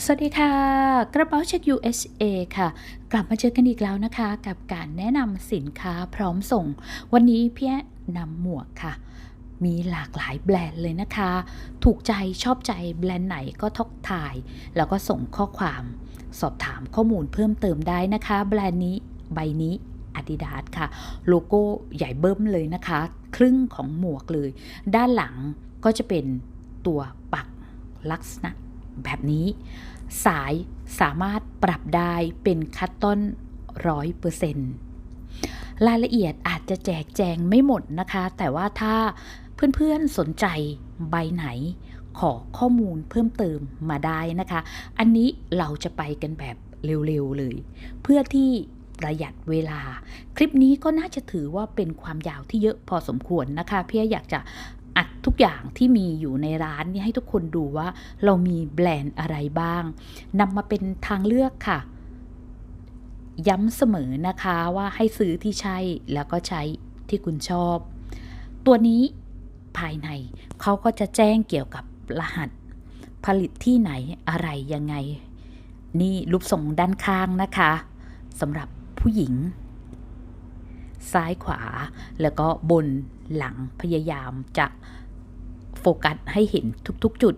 สวัสดีค่ะ กระเป๋าเช็ค USA ค่ะ กลับมาเจอกันอีกแล้วนะคะ กับการแนะนำสินค้าพร้อมส่ง วันนี้พี่แอนำหมวกค่ะ มีหลากหลายแบรนด์เลยนะคะ ถูกใจชอบใจแบรนด์ไหนก็ทกถ่าย แล้วก็ส่งข้อความ สอบถามข้อมูลเพิ่มเติมได้นะคะ แบรนด์นี้ใบนี้ Adidas ค่ะ โลโก้ใหญ่เบิ้มเลยนะคะ ครึ่งของหมวกเลย ด้านหลังก็จะเป็นตัวปักลักษณะ แบบนี้ สายสามารถปรับได้เป็นคัตตอนร้อยเปอร์เซ็นต์รายละเอียดอาจจะแจกแจงไม่หมดนะคะ แต่ว่าถ้าเพื่อนๆสนใจใบไหนขอข้อมูลเพิ่มเติมมาได้นะคะ อันนี้เราจะไปกันแบบเร็วๆเลย เพื่อที่ประหยัดเวลา คลิปนี้ก็น่าจะถือว่าเป็นความยาวที่เยอะพอสมควรนะคะ เพี่อยากจะ อัดทุกอย่างที่มีอยู่ในร้านนี่ให้ทุกคนดูว่าเรามีแบรนด์อะไรบ้างนำมาเป็นทางเลือกค่ะ ย้ำเสมอนะคะว่าให้ซื้อที่ใช่แล้วก็ใช้ที่คุณชอบ ตัวนี้ภายในเขาก็จะแจ้งเกี่ยวกับรหัส ผลิตที่ไหนอะไรยังไง นี่รูปทรงด้านข้างนะคะสำหรับผู้หญิง ซ้ายขวา แล้วก็บนหลังพยายามจะโฟกัสให้เห็นทุกๆจุด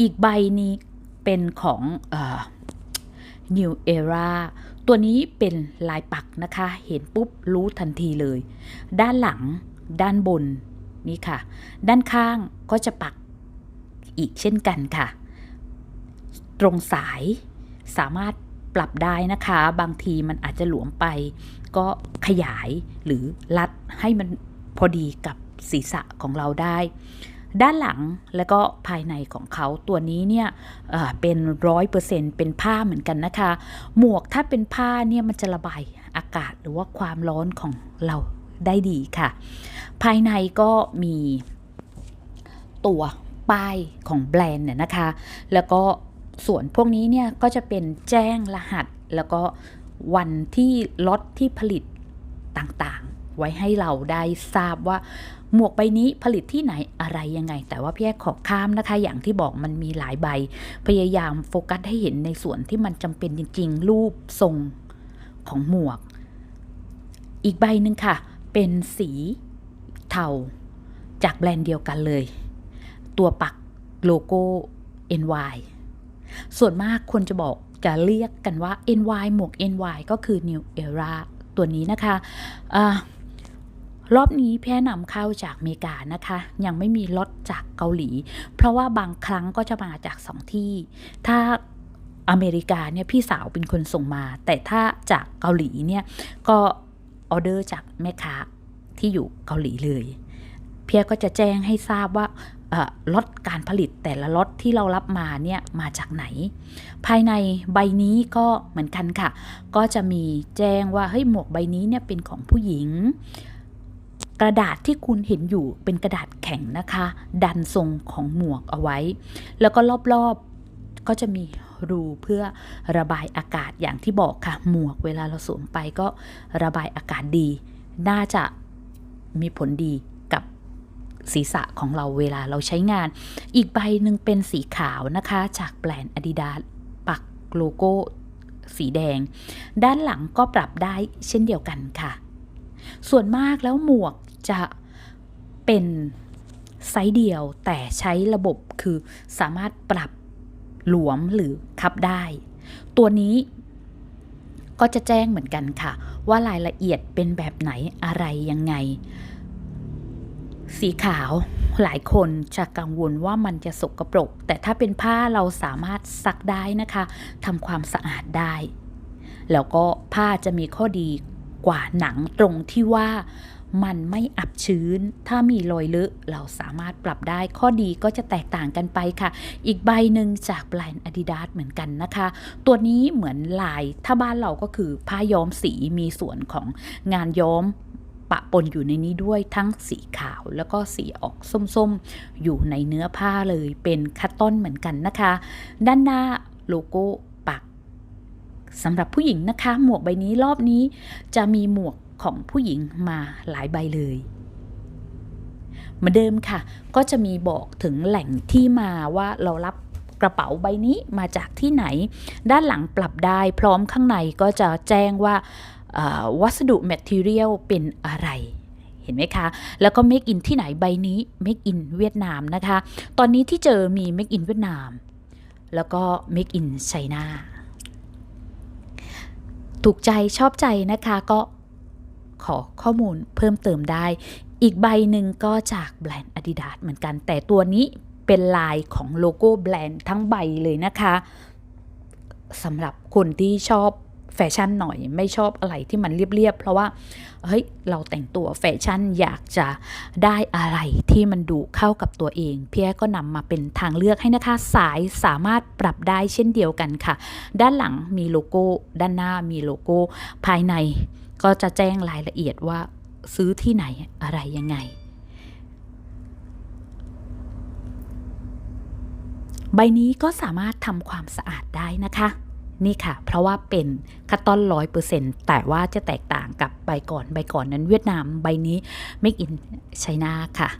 อีกใบนี้เป็นของอ New Era ตัวนี้เป็นลายปักนะคะ เห็นปุ๊บรู้ทันทีเลย ด้านหลัง ด้านบน นี่ค่ะ ด้านข้างก็จะปักอีกเช่นกันค่ะ ตรงสายสามารถปรับได้นะคะ บางทีมันอาจจะหลวมไป ก็ขยายหรือรัดให้มันพอดีกับศีรษะของเราได้ ด้านหลังแล้วก็ภายในของเขาตัวนี้เนี่ยเอ่อเป็นร้อยเปอร์เซ็นเป็นผ้าเหมือนกันนะคะ หมวกถ้าเป็นผ้าเนี่ยมันจะระบายอากาศหรือว่าความร้อนของเราได้ดีค่ะ ภายในก็มีตัวป้ายของแบรนด์เนี่ยนะคะ แล้วก็ส่วนพวกนี้เนี่ยก็จะเป็นแจ้งรหัสแล้วก็ วันที่ล็อตที่ผลิตต่างๆ ไว้ให้เราได้ทราบว่าหมวกใบนี้ผลิตที่ไหนอะไรยังไง แต่ว่าพี่แอขอข้ามนะคะ อย่างที่บอกมันมีหลายใบ พยายามโฟกัสให้เห็นในส่วนที่มันจำเป็นจริง ๆ รูปทรงของหมวก อีกใบหนึ่งค่ะ เป็นสีเทาจากแบรนด์เดียวกันเลย ตัวปักโลโก้ NY ส่วนมากคนจะบอก จะเรียกกันว่า NY หมวก NY ก็คือ New Era ตัวนี้นะคะอะรอบนี้แพ้นำเข้าจากอเมริกานะคะ ยังไม่มีรถจากเกาหลี เพราะว่าบางครั้งก็จะมาจากสองที่ ถ้าอเมริกาเนี่ยพี่สาวเป็นคนส่งมา แต่ถ้าจากเกาหลีเนี่ยก็ออเดอร์จากแม่ค้าที่อยู่เกาหลีเลย เพียก็จะแจ้งให้ทราบว่าล็อตการผลิตแต่ละล็อตที่เรารับมาเนี่ยมาจากไหน ภายในใบนี้ก็เหมือนกันค่ะ ก็จะมีแจ้งว่าเฮ้ยหมวกใบนี้เนี่ยเป็นของผู้หญิง กระดาษที่คุณเห็นอยู่เป็นกระดาษแข็งนะคะ ดันทรงของหมวกเอาไว้ แล้วก็รอบๆก็จะมีรูเพื่อระบายอากาศอย่างที่บอกค่ะ หมวกเวลาเราสวมไปก็ระบายอากาศดี น่าจะมีผลดี ศีรษะของเราเวลาเราใช้งาน อีกใบหนึ่งเป็นสีขาวนะคะ จากแบรนด์ Adidas ปักโลโก้สีแดง ด้านหลังก็ปรับได้เช่นเดียวกันค่ะ ส่วนมากแล้วหมวกจะเป็นไซส์เดียวแต่ใช้ระบบคือสามารถปรับหลวมหรือคับได้ ตัวนี้ก็จะแจ้งเหมือนกันค่ะ ว่ารายละเอียดเป็นแบบไหนอะไรยังไง สีขาวหลายคนจะกังวลว่ามันจะสกปรก แต่ถ้าเป็นผ้าเราสามารถซักได้นะคะทำความสะอาดได้ แล้วก็ผ้าจะมีข้อดีกว่าหนังตรงที่ว่ามันไม่อับชื้น ถ้ามีรอยเลอะเราสามารถปรับได้ข้อดีก็จะแตกต่างกันไปค่ะ อีกใบหนึ่งจากแบรนด์ Adidas เหมือนกันนะคะ ตัวนี้เหมือนลายถ้าบ้านเราก็คือผ้าย้อมสีมีส่วนของงานย้อม ปะปนอยู่ในนี้ด้วยทั้งสีขาวแล้วก็สีออกส้มๆ อยู่ในเนื้อผ้าเลยเป็นคัตตอนเหมือนกันนะคะ ด้านหน้าโลโก้ปักสำหรับผู้หญิงนะคะ หมวกใบนี้รอบนี้จะมีหมวกของผู้หญิงมาหลายใบเลยเหมือนเดิมค่ะ ก็จะมีบอกถึงแหล่งที่มาว่าเรารับกระเป๋าใบนี้มาจากที่ไหน ด้านหลังปรับได้พร้อมข้างในก็จะแจ้งว่า วัสดุ material เป็นอะไรเห็นไหมคะ แล้วก็ make in ที่ไหนใบนี้ make in เวียดนามนะคะ ตอนนี้ที่เจอมี make in เวียดนาม แล้วก็ make in China ถูกใจชอบใจนะคะก็ขอข้อมูลเพิ่มเติมได้ อีกใบหนึ่งก็จากแบรนด์ Adidas เหมือนกัน แต่ตัวนี้เป็นลายของโลโก้แบรนด์ทั้งใบเลยนะคะสำหรับคนที่ชอบ แฟชั่นหน่อย ไม่ชอบอะไรที่มันเรียบๆเพราะว่าเฮ้ยเราแต่งตัวแฟชั่นอยากจะได้อะไรที่มันดูเข้ากับตัวเองเพียก็นำมาเป็นทางเลือกให้นะคะ สายสามารถปรับได้เช่นเดียวกันค่ะ ด้านหลังมีโลโก้ ด้านหน้ามีโลโก้ ภายในก็จะแจ้งรายละเอียดว่าซื้อที่ไหนอะไรยังไง ใบนี้ก็สามารถทำความสะอาดได้นะคะ นี่ค่ะ เพราะว่าเป็นคัตตอนร้อยเปอร์เซ็นต์แต่ว่าจะแตกต่างกับใบก่อน ใบก่อนนั้นเวียดนามใบนี้ Make in China ค่ะ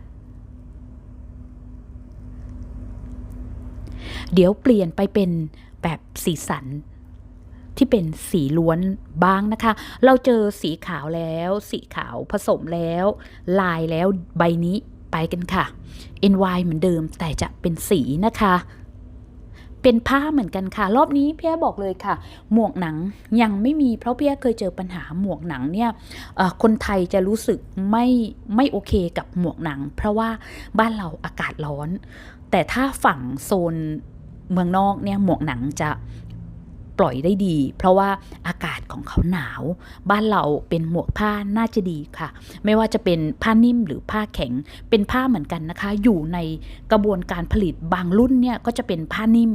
เดี๋ยวเปลี่ยนไปเป็นแบบสีสันที่เป็นสีล้วนบ้างนะคะ เราเจอสีขาวแล้ว สีขาวผสมแล้ว ลายแล้วใบนี้ไปกันค่ะ NY เหมือนเดิมแต่จะเป็นสีนะคะ เป็นผ้าเหมือนกันค่ะ รอบนี้พี่บอกเลยค่ะ หมวกหนังยังไม่มีเพราะพี่เคยเจอปัญหาหมวกหนังเนี่ยคนไทยจะรู้สึกไม่ไม่โอเคกับหมวกหนัง เพราะว่าบ้านเราอากาศร้อน แต่ถ้าฝั่งโซนเมืองนอกเนี่ยหมวกหนังจะ ปล่อยได้ดี เพราะว่าอากาศของเขาหนาว บ้านเราเป็นหมวกผ้าน่าจะดีค่ะ ไม่ว่าจะเป็นผ้านิ่มหรือผ้าแข็งเป็นผ้าเหมือนกันนะคะ อยู่ในกระบวนการผลิตบางรุ่นเนี่ยก็จะเป็นผ้านิ่ม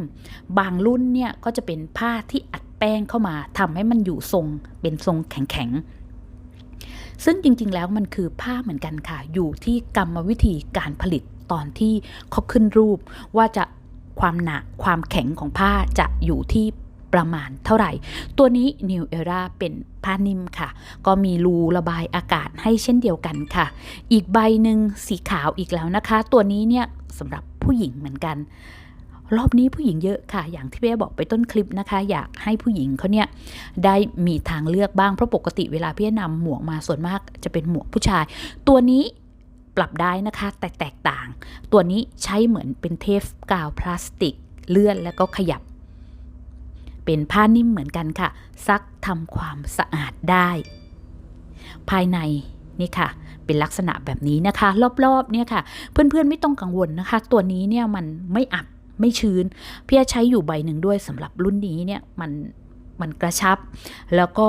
บางรุ่นเนี่ยก็จะเป็นผ้าที่อัดแป้งเข้ามาทำให้มันอยู่ทรงเป็นทรงแข็งๆซึ่งจริงๆ แล้วมันคือผ้าเหมือนกันค่ะ อยู่ที่กรรมวิธีการผลิตตอนที่เขาขึ้นรูป ว่าจะความหนาความแข็งของผ้าจะอยู่ที่ ประมาณเท่าไหร่ ตัวนี้ New Era เป็นผ้านิ่มค่ะ ก็มีรูระบายอากาศให้เช่นเดียวกันค่ะ อีกใบหนึ่งสีขาวอีกแล้วนะคะ ตัวนี้เนี่ยสำหรับผู้หญิงเหมือนกัน รอบนี้ผู้หญิงเยอะค่ะ อย่างที่เบ้บอกไปต้นคลิปนะคะ อยากให้ผู้หญิงเขาเนี่ยได้มีทางเลือกบ้างเพราะปกติเวลาพี่นำหมวกมาส่วนมากจะเป็นหมวกผู้ชาย ตัวนี้ปรับได้นะคะแต่แตกต่าง ตัวนี้ใช้เหมือนเป็นเทปกาวพลาสติก เลื่อนแล้วก็ขยับ เป็นผ้านิ่มเหมือนกันค่ะ ซักทำความสะอาดได้ ภายในนี่ค่ะ เป็นลักษณะแบบนี้นะคะ รอบๆเนี่ยค่ะ เพื่อนๆไม่ต้องกังวลนะคะ ตัวนี้เนี่ยมันไม่อับไม่ชื้น พี่ใช้อยู่ใบหนึ่งด้วยสำหรับรุ่นนี้เนี่ยมันมันกระชับ แล้วก็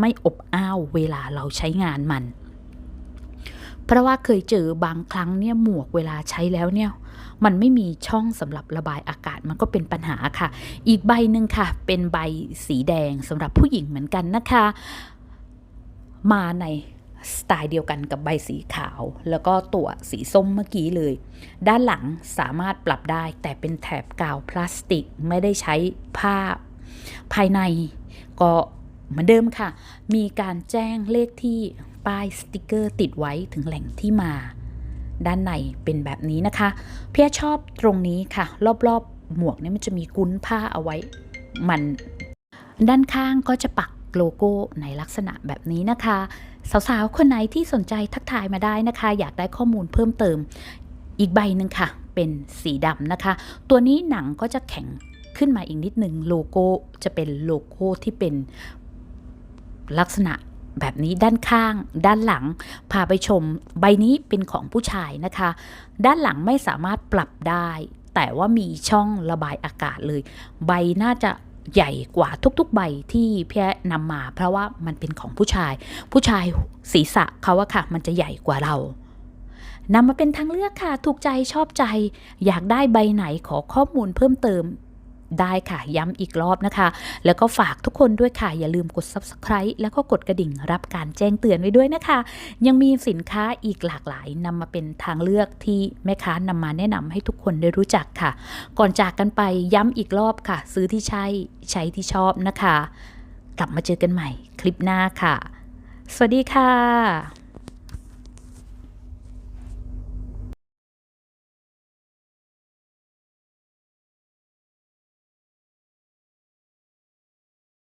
ไม่อบอ้าวเวลาเราใช้งานมัน เพราะว่าเคยเจอบางครั้งเนี่ยหมวกเวลาใช้แล้วเนี่ยมันไม่มีช่องสำหรับระบายอากาศมันก็เป็นปัญหาค่ะ อีกใบหนึ่งค่ะ เป็นใบสีแดงสำหรับผู้หญิงเหมือนกันนะคะ มาในสไตล์เดียวกันกับใบสีขาว แล้วก็ตัวสีส้มเมื่อกี้เลย ด้านหลังสามารถปรับได้ แต่เป็นแถบกาวพลาสติกไม่ได้ใช้ผ้าภายในก็เหมือนเดิมค่ะ มีการแจ้งเลขที่ ป้ายสติกเกอร์ติดไว้ถึงแหล่งที่มา ด้านในเป็นแบบนี้นะคะเพียชอบตรงนี้ค่ะ รอบๆ หมวกเนี่ยมันจะมีกุ้นผ้าเอาไว้ มันด้านข้างก็จะปักโลโก้ในลักษณะแบบนี้นะคะ สาวๆ คนไหนที่สนใจทักทายมาได้นะคะ อยากได้ข้อมูลเพิ่มเติม อีกใบหนึ่งค่ะ เป็นสีดำนะคะ ตัวนี้หนังก็จะแข็งขึ้นมาอีกนิดหนึ่งโลโก้จะเป็นโลโก้ที่เป็นลักษณะ แบบนี้ด้านข้าง ด้านหลัง พาไปชม ใบนี้เป็นของผู้ชายนะคะ ด้านหลังไม่สามารถปรับได้ แต่ว่ามีช่องระบายอากาศเลย ใบน่าจะใหญ่กว่าทุกๆใบที่พี่นำมา เพราะว่ามันเป็นของผู้ชาย ผู้ชายศีรษะเขาอะค่ะ มันจะใหญ่กว่าเรานำมาเป็นทางเลือกค่ะ ถูกใจชอบใจ อยากได้ใบไหนขอข้อมูลเพิ่มเติม ได้ค่ะย้ำอีกรอบนะคะ แล้วก็ฝากทุกคนด้วยค่ะ อย่าลืมกด subscribe แล้วก็กดกระดิ่งรับการแจ้งเตือนไว้ด้วยนะคะ ยังมีสินค้าอีกหลากหลายนำมาเป็นทางเลือกที่แม่ค้านำมาแนะนำให้ทุกคนได้รู้จักค่ะ ก่อนจากกันไปย้ำอีกรอบค่ะ ซื้อที่ใช่ใช้ที่ชอบนะคะ กลับมาเจอกันใหม่คลิปหน้าค่ะ สวัสดีค่ะ